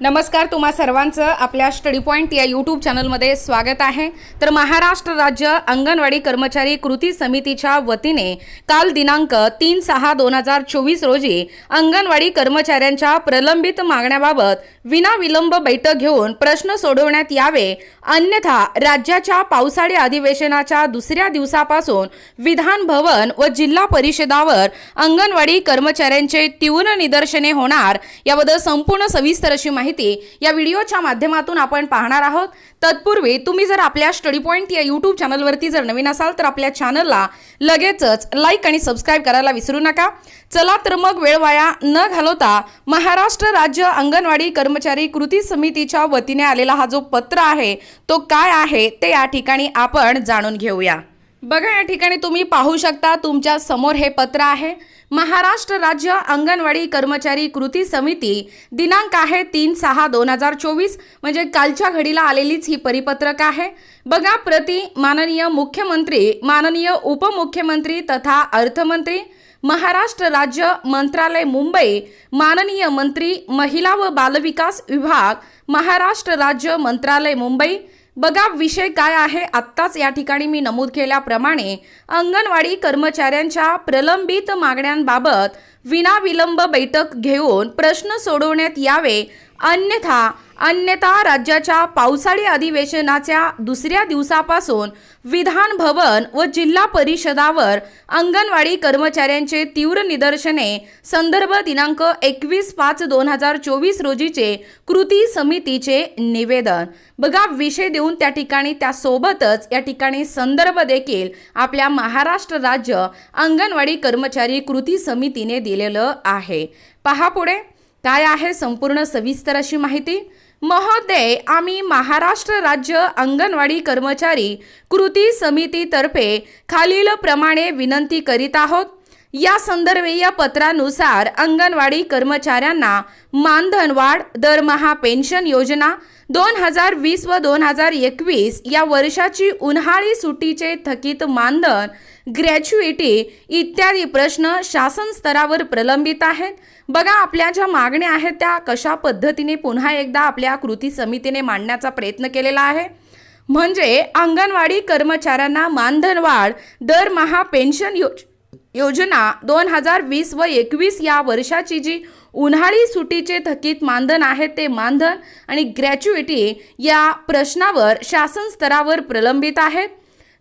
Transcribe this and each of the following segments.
नमस्कार तुम्हा सर्वांचं आपल्या स्टडी पॉईंट या यूट्यूब चॅनलमध्ये स्वागत आहे. तर महाराष्ट्र राज्य अंगणवाडी कर्मचारी कृती समितीच्या वतीने काल दिनांक तीन सहा दोन हजार चोवीस रोजी अंगणवाडी कर्मचाऱ्यांच्या प्रलंबित मागण्याबाबत विनाविलंब बैठक घेऊन प्रश्न सोडवण्यात यावे अन्यथा राज्याच्या पावसाळी अधिवेशनाच्या दुसऱ्या दिवसापासून विधान भवन व जिल्हा परिषदावर अंगणवाडी कर्मचाऱ्यांचे तीव्र निदर्शने होणार याबद्दल संपूर्ण सविस्तर अशी माहिती माहिती या व्हिडिओच्या माध्यमातून आपण पाहणार आहोत. तत्पूर्वी तुम्ही जर आपल्या स्टडी पॉईंट या यूट्यूब चॅनलवरती जर नवीन असाल तर आपल्या चॅनलला लगेचच लाईक आणि सबस्क्राईब करायला विसरू नका. चला तर मग वेळ वाया न घालवता महाराष्ट्र राज्य अंगणवाडी कर्मचारी कृती समितीच्या वतीने आलेला हा जो पत्र आहे तो काय आहे ते या ठिकाणी आपण जाणून घेऊया. बघा या ठिकाणी तुम्ही पाहू शकता तुमच्यासमोर हे पत्र आहे. महाराष्ट्र राज्य अंगणवाडी कर्मचारी कृती समिती दिनांक आहे तीन सहा दोन हजार चोवीस. म्हणजे कालच्या घडीला आलेलीच ही परिपत्रक आहे. बघा प्रति माननीय मुख्यमंत्री माननीय उपमुख्यमंत्री तथा अर्थमंत्री महाराष्ट्र राज्य मंत्रालय मुंबई माननीय मंत्री महिला व बालविकास विभाग महाराष्ट्र राज्य मंत्रालय मुंबई बघा विषय काय आहे. आत्ताच या ठिकाणी मी नमूद केल्याप्रमाणे अंगणवाडी कर्मचाऱ्यांच्या प्रलंबित मागण्यांबाबत विनाविलंब बैठक घेऊन प्रश्न सोडवण्यात यावे अन्यथा अन्यथा राज्याच्या पावसाळी अधिवेशनाच्या दुसऱ्या दिवसापासून विधान भवन व जिल्हा परिषदावर अंगणवाडी कर्मचाऱ्यांचे तीव्र निदर्शने संदर्भ दिनांक एकवीस पाच दोन हजार चोवीस रोजीचे कृती समितीचे निवेदन. बघा विषय देऊन त्या ठिकाणी त्यासोबतच या ठिकाणी संदर्भ देखील आपल्या महाराष्ट्र राज्य अंगणवाडी कर्मचारी कृती समितीने दिलेलं आहे. पहा पुढे. काय आहे संपूर्ण सविस्तर अशी माहिती? महोदय आम्ही महाराष्ट्र राज्य अंगणवाडी कर्मचारी कृती समितीतर्फे खालील प्रमाणे विनंती करीत आहोत. या संदर्भीय पत्रानुसार अंगणवाडी कर्मचाऱ्यांना मानधनवाढ दरमहा पेन्शन योजना दोन हजार वीस व दोन हजार एकवीस या वर्षाची उन्हाळी सुट्टीचे थकीत मानधन ग्रॅच्युइटी इत्यादी प्रश्न शासन स्तरावर प्रलंबित आहेत. बघा आपल्या ज्या मागण्या आहेत त्या कशा पद्धतीने पुन्हा एकदा आपल्या कृती समितीने मांडण्याचा प्रयत्न केलेला आहे. म्हणजे अंगणवाडी कर्मचाऱ्यांना मानधनवाढ दरमहा पेन्शन योज योजना दोन हजार वीस व एकवीस या वर्षाची जी उन्हाळी सुटीचे थकीत मानधन आहे ते मानधन आणि ग्रॅच्युएटी या प्रश्नावर शासन स्तरावर प्रलंबित आहेत.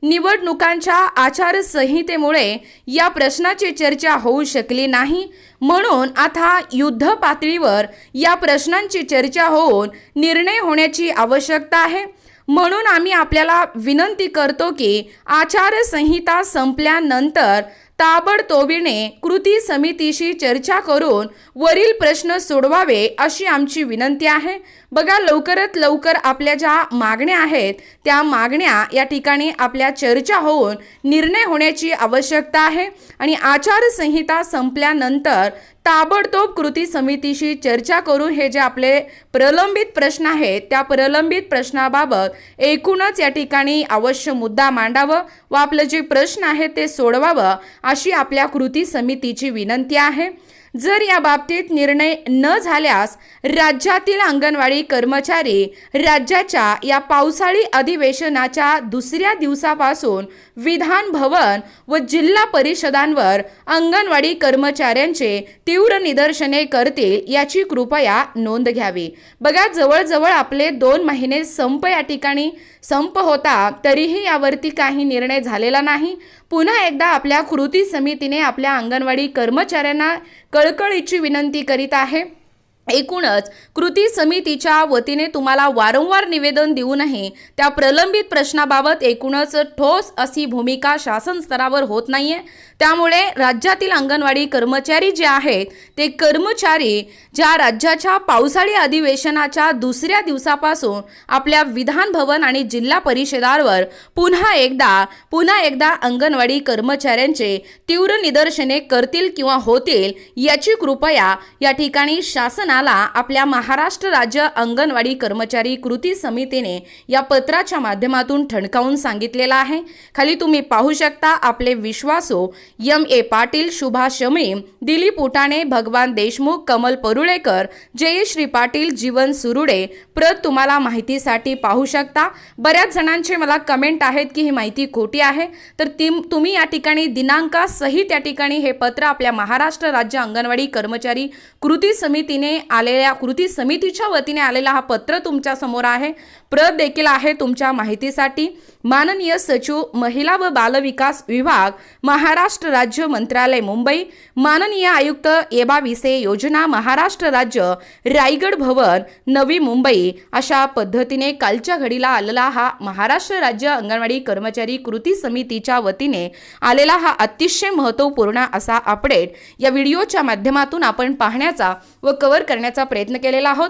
निवडणुकांच्या आचारसंहितेमुळे या प्रश्नाची चर्चा होऊ शकली नाही. म्हणून आता युद्ध पातळीवर या प्रश्नांची चर्चा होऊन निर्णय होण्याची आवश्यकता आहे. म्हणून आम्ही आपल्याला विनंती करतो की आचारसंहिता संपल्यानंतर ताबडतोबीने कृती समितीशी चर्चा करून वरील प्रश्न सोडवावे अशी आमची विनंती आहे. बघा लवकरात लवकर आपल्या ज्या मागण्या आहेत त्या मागण्या या ठिकाणी आपल्या चर्चा होऊन निर्णय होण्याची आवश्यकता आहे. आणि आचारसंहिता संपल्यानंतर ताबडतोब कृती समितीशी चर्चा करून हे जे आपले प्रलंबित प्रश्न आहेत त्या प्रलंबित प्रश्नाबाबत एकूणच या ठिकाणी अवश्य मुद्दा मांडावं व आपलं जे प्रश्न आहेत ते सोडवावं. अशी आपल्या कृती समितीची विनंती आहे. जर या बाबतीत निर्णय न झाल्यास राज्यातील अंगणवाडी कर्मचारी राज्याच्या या पावसाळी अधिवेशनाच्या दुसऱ्या दिवसापासून विधान भवन व जिल्हा परिषदांवर अंगणवाडी कर्मचाऱ्यांचे तीव्र निदर्शने करतील याची कृपया नोंद घ्यावी. बघा जवळजवळ आपले दोन महिने संप या ठिकाणी. संप होता तरीही यावरती काही निर्णय झालेला नाही. पुन्हा एकदा आपल्या कृती समितीने आपल्या अंगणवाडी कर्मचाऱ्यांना कळकळीची विनंती करीत आहे. एकूणच कृती समितीच्या वतीने तुम्हाला वारंवार निवेदन देऊनही त्या प्रलंबित प्रश्नाबाबत एकूणच ठोस अशी भूमिका शासन स्तरावर होत नाहीये. त्यामुळे राज्यातील अंगणवाडी कर्मचारी जे आहेत ते कर्मचारी ज्या राज्याच्या पावसाळी अधिवेशनाच्या दुसऱ्या दिवसापासून आपल्या विधान भवन आणि जिल्हा परिषदावर पुन्हा एकदा पुन्हा एकदा अंगणवाडी कर्मचाऱ्यांचे तीव्र निदर्शने करतील किंवा होतील याची कृपया या ठिकाणी शासना प्रशासनाला आपल्या महाराष्ट्र राज्य अंगणवाडी कर्मचारी कृती समितीने या पत्राच्या माध्यमातून ठणकावून सांगितलेलं आहे. खाली तुम्ही पाहू शकता आपले विश्वासो यम ए. पाटील सुभाष शमी दिलीप उटाणे भगवान देशमुख कमल परुळेकर जयश्री पाटील जीवन सुरुडे प्रत तुम्हाला माहितीसाठी पाहू शकता. बऱ्याच जणांचे मला कमेंट आहेत की ही माहिती खोटी आहे. तर ती तुम्ही या ठिकाणी दिनांकासहित या ठिकाणी हे पत्र आपल्या महाराष्ट्र राज्य अंगणवाडी कर्मचारी कृती समितीने आलेल्या कृती समितीच्या वतीने आलेला हा पत्र तुमच्यासमोर आहे. प्रत देखील आहे तुमच्या माहितीसाठी. माननीय सचिव महिला व बालविकास विभाग महाराष्ट्र राज्य मंत्रालय मुंबई. माननीय आयुक्त एबा विसे योजना महाराष्ट्र राज्य रायगड भवन नवी मुंबई. अशा पद्धतीने कालच्या घडीला आलेला हा महाराष्ट्र राज्य अंगणवाडी कर्मचारी कृती समितीच्या वतीने आलेला हा अतिशय महत्त्वपूर्ण असा अपडेट या व्हिडिओच्या माध्यमातून आपण पाहण्याचा व कव्हर करण्याचा प्रयत्न केलेला आहोत.